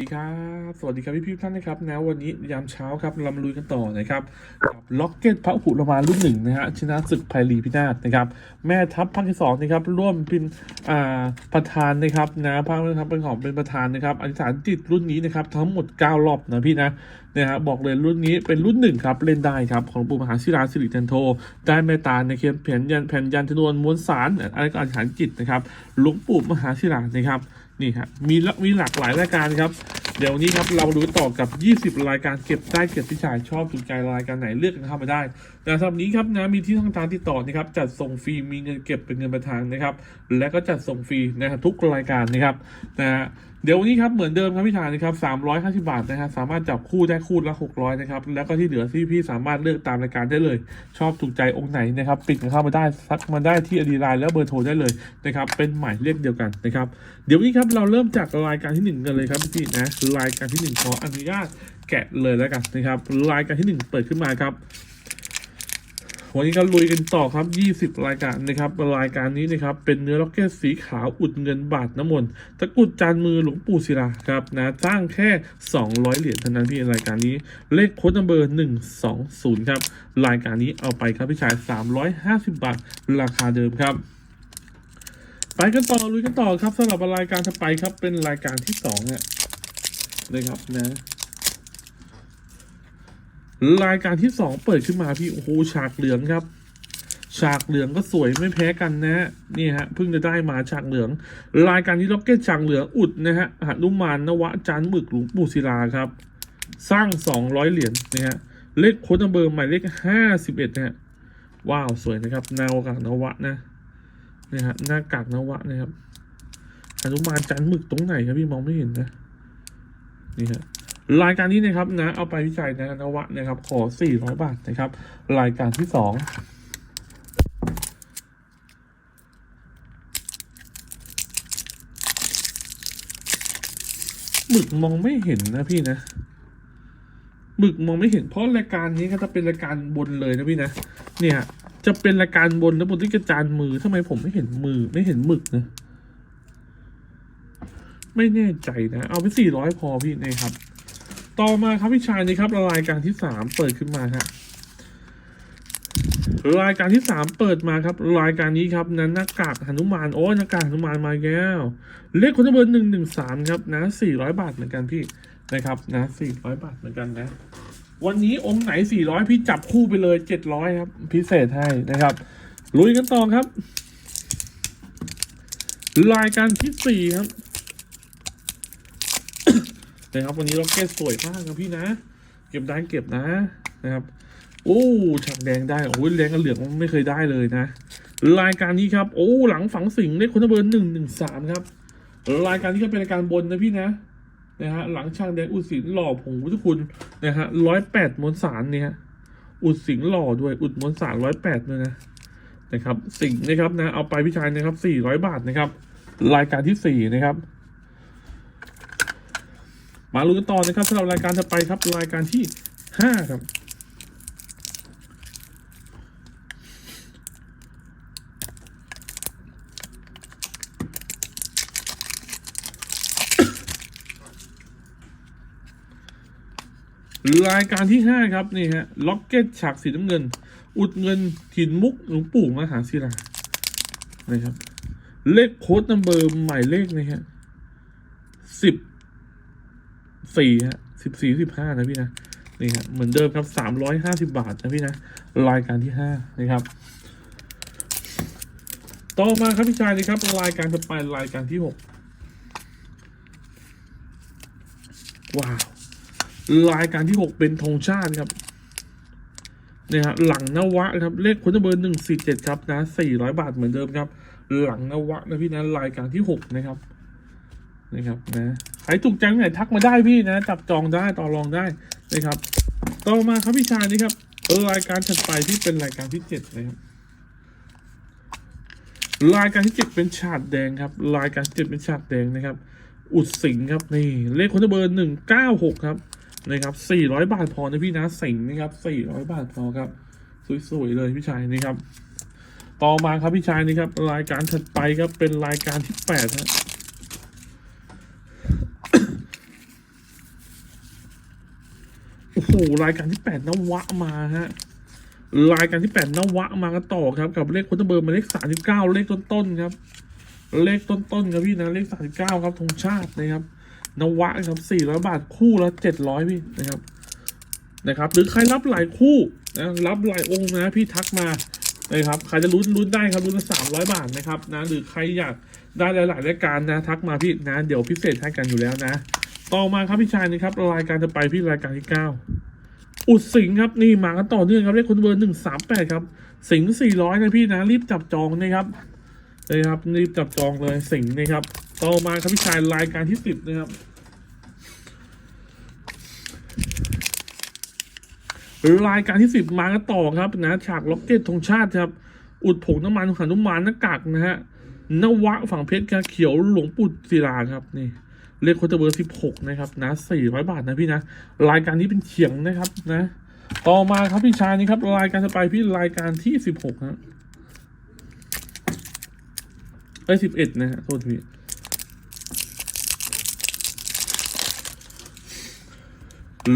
สวัสดีครับสวัสดีครับพี่พี่ท่านนะครับนะวันนี้ยามเช้าครับเรามาลุยกันต่อนะครับกับล็อกเก็ตพระหุรมารุ่นหนึ่งนะฮะชนะศึกไพลีพินาศนะครับ แม่ทัพภาคที่สองนะครับร่วมเป็นอ่าประธานนะครับนะภาคนะครับเป็นของเป็นประธานนะครับอธิษฐานจิตรุ่นนี้นะครับทั้งหมด 9 รอบนะพี่นะนะฮะบอกเลยรุ่นนี้เป็นรุ่นหนึ่งครับเล่นได้ครับของปู่มหาศิลาสิริจันโท ได้เมตตาในเขียนแผ่นยันแผ่นยันจำนวนมวลสารอะไรก็อธิษฐานจิตนะครับหลวงปู่มหาศิลานะครับ นี่ครับมีละมีหลากหลายรายการครับ เดี๋ยวนนี้ครับเราดูต่อกับ 20 รายการเก็บได้เก็บที่ชายชอบถูกใจรายการไหนเลือกกันเข้ามาได้แต่สำหรับนี้ครับนะมีที่ทางทางติดต่อนะครับจัดส่งฟรีมีเงินเก็บเป็นเงินประทานนะครับ และก็จัดส่งฟรีนะครับทุกรายการนะครับนะฮะเดี๋ยววันนี้ครับเหมือนเดิมครับพี่ชายนะครับ350 บาทนะฮะสามารถจับคู่ได้คู่ละ 600 นะครับ แล้วก็ที่เหลือที่พี่สามารถเลือกตามรายการได้เลย ชอบถูกใจองค์ไหนนะครับปิดเข้ามาได้ซักมาได้ที่อดีไลน์แล้วเบอร์โทรได้เลยนะครับเป็นหมายเลขเดียวกันนะครับเดี๋ยวนี้ครับเราเริ่มจากรายการที่หนึ่งกันเลยครับพี่นะรายการที่หนึ่งขออนุญาตแกะเลยแล้วกันนะครับรายการที่หนึ่งเปิดขึ้นมาครับ วันนี้ก็ลุยกันต่อครับ 20 รายการนะครับ รายการนี้นะครับ เป็นเนื้อล็อกเก็ตสีขาวอุดเงินบาทน้ำมนต์ตะกุดจานมือหลวงปู่ศิลาครับนะจ้างแค่ 200 เหรียญเท่านั้นพี่รายการนี้ เลขโค้ดนัมเบอร์ 120 ครับ รายการนี้เอาไปครับพี่ชาย 350 บาท ราคาเดิมครับไปกันต่อลุยกันต่อครับสำหรับรายการถัดไปครับเป็นรายการที่สองเนี่ยนะครับนะ รายการที่สองเปิดขึ้นมาพี่โอ้โหฉากเหลืองครับ ฉากเหลืองก็สวยไม่แพ้กันนะฮะนี่ฮะเพิ่งจะได้มาฉากเหลือง รายการนี้ล็อกเก็ตฉากเหลืองอุดนะฮะหนุมานนวะจันหมึกหลวงปู่ศิลาครับ สร้างสองร้อยเหรียญนะฮะเลขโค้ดเบอร์หมายเลขห้าสิบเอ็ดนะฮะว้าวสวยนะครับนาวกับนวะนะนะฮะหน้ากากนวะนะครับอนุมานจันหมึกตรงไหนครับพี่มองไม่เห็นนะนี่ฮะ รายการนี้นะครับนะเอาไปวิจัยนะนวะนะครับ ขอ 400 บาทนะครับ รายการที่สองหมึกมองไม่เห็นนะพี่นะหมึกมองไม่เห็นเพราะรายการนี้ก็จะเป็นรายการบนเลยนะพี่นะ เนี่ย จะเป็นรายการบนแล้วบนที่กระจานมือทำไมผมไม่เห็นมือไม่เห็นหมึกนะไม่แน่ใจนะ เอาไปสี่ร้อยพอพี่นะครับ ต่อมาครับพี่ชายนี่ครับรายการที่สามเปิดขึ้นมาครับรายการที่สามเปิดมาครับ รายการนี้ครับนั้นหน้ากากหนุมานโอ้ยหน้ากากหนุมานมาแล้วเลขคนเบอร์หนึ่งหนึ่งสามครับนะสี่ร้อยบาทเหมือนกันพี่นะครับนะสี่ร้อยบาทเหมือนกันนะ วันนี้องค์ไหน400พี่จับคู่ไปเลย700ครับ พิเศษให้นะครับลุยกันต่อครับ รายการที่4ครับ นะครับ วันนี้ล็อกเก็ตสวยมากครับพี่นะ เก็บได้เก็บนะนะครับ โอ้ฉากแดงได้ โอ้ยแดงกับเหลืองไม่เคยได้เลยนะ รายการนี้ครับ โอ้ หลังฝังสิงเลขคนเบอร์หนึ่งหนึ่งสามครับ รายการนี้ก็เป็นรายการบนนะพี่นะนะฮะหลังช่างแดงอุดสิงหล่อผงพุทธคุณนะฮะร้อยแปดมวลสารเนี่ยอุดสิงหล่อด้วยอุดมวลสารร้อยแปดด้วยนะนะครับ สิงนะครับนะเอาไปพิชัยนะครับสี่ร้อยบาทนะครับ รายการที่สี่นะครับ มาลุ้นกันต่อนะครับสำหรับรายการถัดไปครับรายการที่ห้าครับรายการที่ห้าครับนี่ฮะล็อกเก็ตฉากสีน้ำเงิน อุดเงินถิ่นมุกหลวงปู่มหาศิลานะครับ เลขโค้ดนัมเบอร์หมายเลขนะฮะสิบ สี่ฮะสิบสี่สิบห้านะพี่นะนี่ฮะเหมือนเดิมครับสามร้อยห้าสิบาทนะพี่นะรายการที่ห้านะครับ ต่อมาครับพี่ชายนะครับรายการต่อไปรายการที่หกว้าวรายการที่หกเป็นธงชาติครับเนี่ยฮะหลังนวะครับเลขคนเบอร์หนึ่งสี่เจ็ดครับนะสี่ร้อยบาทเหมือนเดิมครับ หลังนวะนะพี่นะรายการที่หกนะครับนะครับนะ ใครถูกใจไหนทักมาได้พี่นะ จับจองได้ต่อรองได้นะครับ ต่อมาครับพี่ชายนี่ครับเอารายการถัดไปที่เป็นรายการที่เจ็ดนะครับรายการที่เจ็ดเป็นฉาดแดงครับ รายการที่เจ็ดเป็นฉาดแดงนะครับ อุดสิงครับนี่เลขคนเบอร์หนึ่งเก้าหกครับนะครับสี่ร้อยบาทพอนะพี่นะสิงนะครับสี่ร้อยบาทพอครับ สวยๆเลยพี่ชายนี่ครับ ต่อมาครับพี่ชายนี่ครับ รายการถัดไปครับเป็นรายการที่แปดฮะ โอ้โหรายการที่แปดนวะมาฮะรายการที่แปดนวะมากันต่อครับ กับเลขคนเบอร์มาเลขสามสิบเก้าเลขต้นๆครับ เลขต้นๆครับพี่นะเลขสามสิบเก้าครับธงชาตินะครับนวะครับสี่ร้อยบาทคู่ละเจ็ดร้อยพี่นะครับนะครับ หรือใครรับหลายคู่นะรับหลายองค์นะพี่ทักมานะครับใครจะลุ้นลุ้นได้ครับลุ้นละสามร้อยบาทนะครับนะหรือใครอยากได้หลายๆรายการนะ ทักมาพี่นะเดี๋ยวพิเศษให้กันอยู่แล้วนะ ต่อมาครับพี่ชายนะครับรายการจะไปพี่รายการที่เก้าอุดสิงครับนี่มากันต่อเนื่องครับเลขคนเบอร์หนึ่งสามแปดครับ สิงสี่ร้อยนะพี่นะรีบจับจองนะครับนะครับรีบจับจองเลยสิงนะครับ ต่อมาครับพี่ชายรายการที่สิบนะครับรายการที่สิบมากันต่อครับนะฉากล็อกเก็ตธงชาติครับ อุดผงน้ำมันหันุมานหน้ากากนะฮะนวะฝั่งเพชรกเขียวหลวงปู่ศิลาครับนี่ เลขโคตรเบอร์สิบหกนะครับนะสี่ร้อยบาทนะพี่นะ รายการนี้เป็นเฉียงนะครับนะ ต่อมาครับพี่ชายนี่ครับ รายการจะไปพี่รายการที่สิบหกฮะเอ้สิบเอ็ดนะฮะโทษที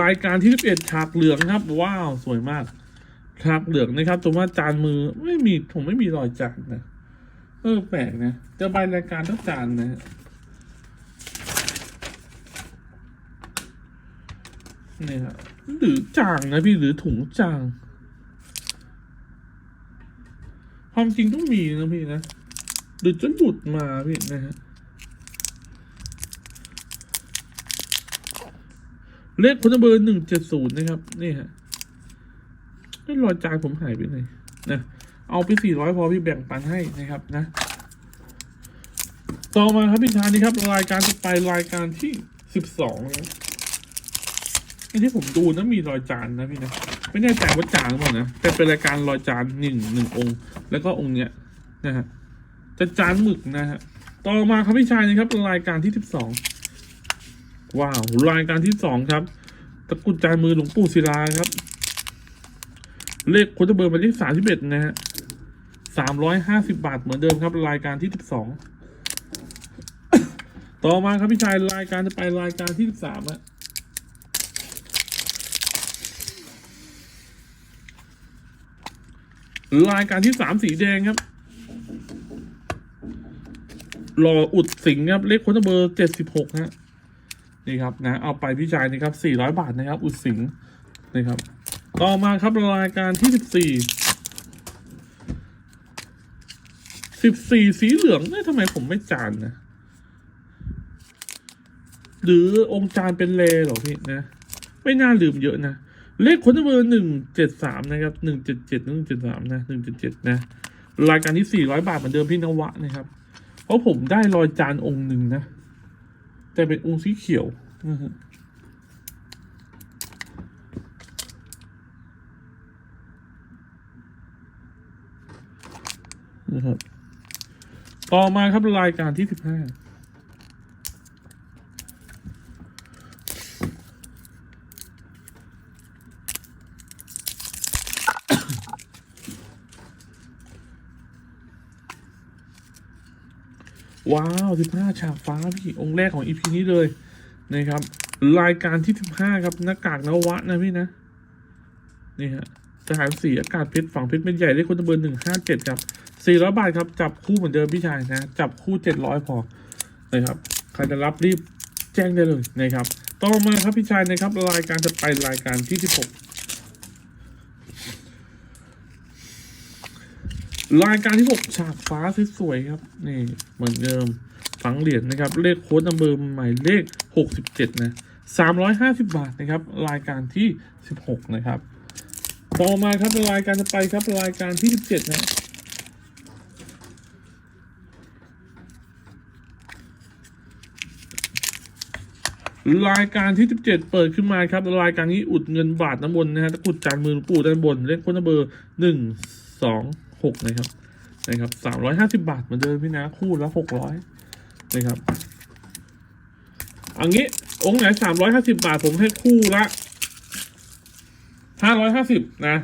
รายการที่สิบเอ็ดฉากเหลืองครับ ว้าว สวยมากฉากเหลืองนะครับตัวว่าจานมือไม่มีผมไม่มีรอยจานนะเออแปลกนะจะไปรายการต้องจานนะ ฮะนี่ครับหรือจางนะพี่หรือถุงจาง ความจริงต้องมีนะพี่นะหรือจะหลุดมาพี่นะฮะเลขคนเบอร์หนึ่งเจ็ดศูนย์นะครับ นี่ฮะไอ้รอยจานผมหายไปไหนนะเอาไปสี่ร้อยพอพี่แบ่งปันให้นะครับนะ ต่อมาครับพี่ชานี่ครับรายการจะไปรายการที่สิบสองนะ อันที่ผมดูนะมีรอยจานนะพี่นะไม่แน่ใจว่าจานหรือเปล่านะแต่เป็นรายการรอยจานหนึ่งหนึ่งองค์ แล้วก็องค์เนี้ยนะฮะจะจานหมึกนะฮะต่อมาครับพี่ชายนี่ครับรายการที่สิบสองว้าวรายการที่สองครับตะกรุดจานมือหลวงปู่ศิลาครับ เลขโคตรเบอร์มายเลขสามสิบเอ็ดนะฮะสามร้อยห้าสิบาทเหมือนเดิมครับ รายการที่สิบสองต่อมาครับพี่ชายรายการจะไปรายการที่สิบสามอะ รายการที่สามสีแดงครับรออุดสิงครับเลขคตรเบอร์เจ็ดสิบหกฮะนี่ครับนะเอาไปพี่ชายนะครับสี่ร้อยบาทนะครับ อุดสิงนะครับ ต่อมาครับรายการที่สิบสี่สิบสี่สีเหลืองเนี่ยทำไมผมไม่จานนะหรือองค์จานเป็นเลเหรอพี่นะ ไม่น่าลืมเยอะนะ เลขคนเบอร์หนึ่งเจ็ดสามนะครับหนึ่งเจ็ดเจ็ดหนึ่งเจ็ดสามนะหนึ่งเจ็ดเจ็ดนะรายการที่สี่ร้อยบาทเหมือนเดิมพี่นวะนะครับ เพราะผมได้รอยจานองค์หนึ่งนะ แต่เป็นองค์สีเขียวนะครับ ต่อมาครับรายการที่สิบห้า ว้าวสิบห้าฉากฟ้าพี่องค์แรกของอีพีนี้เลยนะครับ รายการที่สิบห้าครับหน้ากากนวะนะพี่นะนี่ฮะทหารสีอากาศเพชรฝั่งเพชรเม็ดใหญ่เลขคนตะเบอร์หนึ่งห้าเจ็ดครับสี่ร้อยบาทครับจับคู่เหมือนเดิมพี่ชายนะจับคู่เจ็ดร้อยพอนะครับใครจะรับรีบแจ้งได้เลยนะครับ ต่อมาครับพี่ชายนะครับรายการจะไปรายการที่สิบหก รายการที่หกฉากฟ้าสวยๆครับ นี่เหมือนเดิมฝังเหรียญนะครับ เลขโค้ดนัมเบอร์หมายเลขหกสิบเจ็ดนะสามร้อยห้าสิบบาทนะครับ รายการที่สิบหกนะครับ ต่อมาครับรายการจะไปครับรายการที่สิบเจ็ดนะรายการที่สิบเจ็ดเปิดขึ้นมาครับ รายการนี้อุดเงินบาทน้ำบนนะฮะตะกุดจานมือปู่ด้านบน เลขคนเบอร์หนึ่งสอง หกนะครับนะครับสามร้อยห้าสิบาทเหมือนเดิมพี่นะคู่ละหกร้อยนะครับอันนี้ องค์ไหนสามร้อยห้าสิบาท ผมให้คู่ละห้าร้อยห้าสิบนะ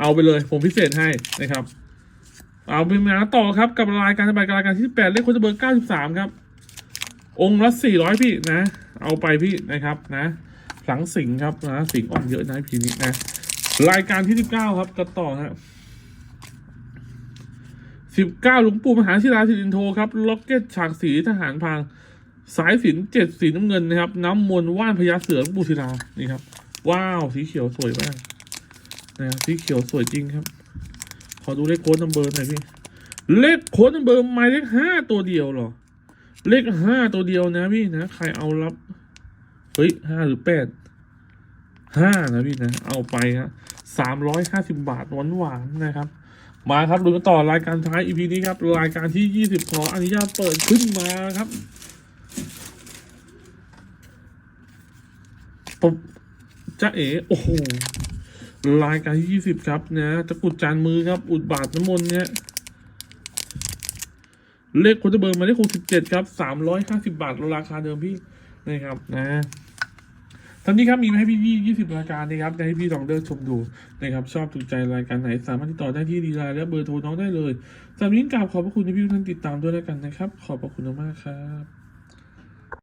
เอาไปเลยผมพิเศษให้นะครับ เอาไปมาต่อครับกับรายการสบายรายการที่แปดเลขคนเบอร์เก้าสิบสามครับ องค์ละสี่ร้อยพี่นะ เอาไปพี่นะครับนะหลังสิงครับนะสิงอ่อนเยอะนะพีนี้นะรายการที่สิบเก้าครับกันต่อนะ สิบเก้าหลวงปู่มหาศิลาสิรินโทครับล็อกเก็ตฉากสีทหารพรางสายสินเจ็ดสีน้ำเงินนะครับ น้ำมนต์ว่านพญาเสือหลวงปู่ศิลานี่ครับ ว้าวสีเขียวสวยมากนะครับสีเขียวสวยจริงครับ ขอดูเลขโค้ดนัมเบอร์หน่อยพี่เลขโค้ดนัมเบอร์หมายเลขห้าตัวเดียวเหรอ เลขห้าตัวเดียวนะพี่นะใครเอารับเฮ้ยห้าหรือแปดห้านะพี่นะ เอาไปฮะสามร้อยห้าสิบบาทหวานๆนะครับ มาครับดูกันต่อรายการท้าย EP นี้ครับ รายการที่ยี่สิบขออนุญาตเปิดขึ้นมาครับปุ๊บจ้าเอ๋โอ้โหรายการที่ยี่สิบครับนะตะกุดจานมือครับ อุดบาทน้ำมนต์เนี่ยเลขโคตรเบอร์มาเลขหกสิบเจ็ดครับสามร้อยห้าสิบาทราคาเดิมพี่นะครับนะ ตอนนี้ครับมีมาให้พี่ยี่สิบรายการนะครับให้พี่ลองเลือกชมดูนะครับชอบถูกใจรายการไหนสามารถติดต่อได้ที่ดีไลน์และเบอร์โทรน้องได้เลยสำหรับนี้กราบขอบพระคุณที่พี่ทุกท่านติดตามด้วยแล้วกันนะครับ ขอบพระคุณมากครับ